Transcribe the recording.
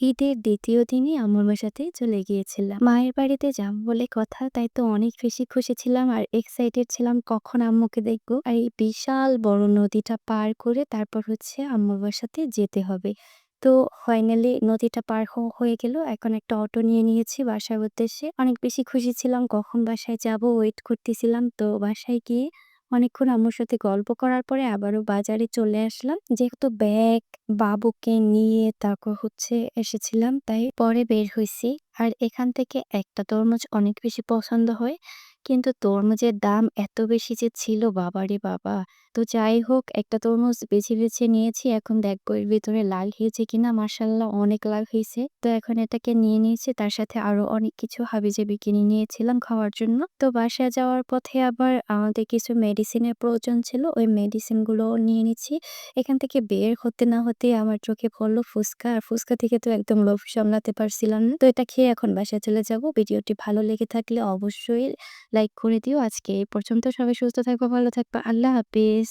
ঈদের দ্বিতীয় দিনই আম্মুর বাসাতে চলে গিয়েছিলাম। মায়ের বাড়িতে যাব বলে কথা, তাই তো অনেক বেশি খুশি ছিলাম আর এক্সাইটেড ছিলাম কখন আম্মুকে দেখব। আর এই বিশাল বড় নদীটা পার করে তারপর হচ্ছে আম্মুর বাসাতে যেতে হবে। তো ফাইনালি নদীটা পার হয়ে গেল এখন একটা অটো নিয়ে নিয়েছি বাসার উদ্দেশ্যে অনেক বেশি খুশি ছিলাম কখন বাসায় যাব ওয়েট করতেছিলাম তো বাসায় গিয়ে অনেকক্ষণ আমার সাথে গল্প করার পরে আবারও বাজারে চলে আসলাম। যেহেতু ব্যাগ বাবুকে নিয়ে তারপর হচ্ছে এসেছিলাম, তাই পরে বের হয়েছি আর এখান থেকে একটা তরমুজ অনেক বেশি পছন্দ হয়। কিন্তু তরমুজের দাম এত বেশি যে ছিল, বাবারে বাবা। তো যাই হোক, একটা তরমুজ বেছে বেছে নিয়েছি। এখন দেখব এর ভিতরে লাল হয়েছে কিনা মার্শাল্লাহ অনেক লাল হয়েছে। তো এখন এটাকে নিয়ে নিয়েছি। তার সাথে আরও অনেক কিছু হাবিজাবি কিনে নিয়েছিলাম খাওয়ার জন্য। তো বাসায় যাওয়ার পথে আবার আমাদের কিছু মেডিসিনের প্রয়োজন ছিল, ওই মেডিসিনগুলো নিয়ে নিচ্ছি। এখান থেকে বের হতে না হতে আমার চোখে পড়ল ফুচকা। আর ফুচকা থেকে তো একদম লোভ সামলাতে পারছিলাম না। তো এটা খেয়ে এখন বাসায় চলে যাব। ভিডিওটি ভালো লেগে থাকলে অবশ্যই লাইক করে দিও। আজকে এই পর্যন্ত সবাই সুস্থ থাকব ভালো থাকব। আল্লাহ হাফিজ।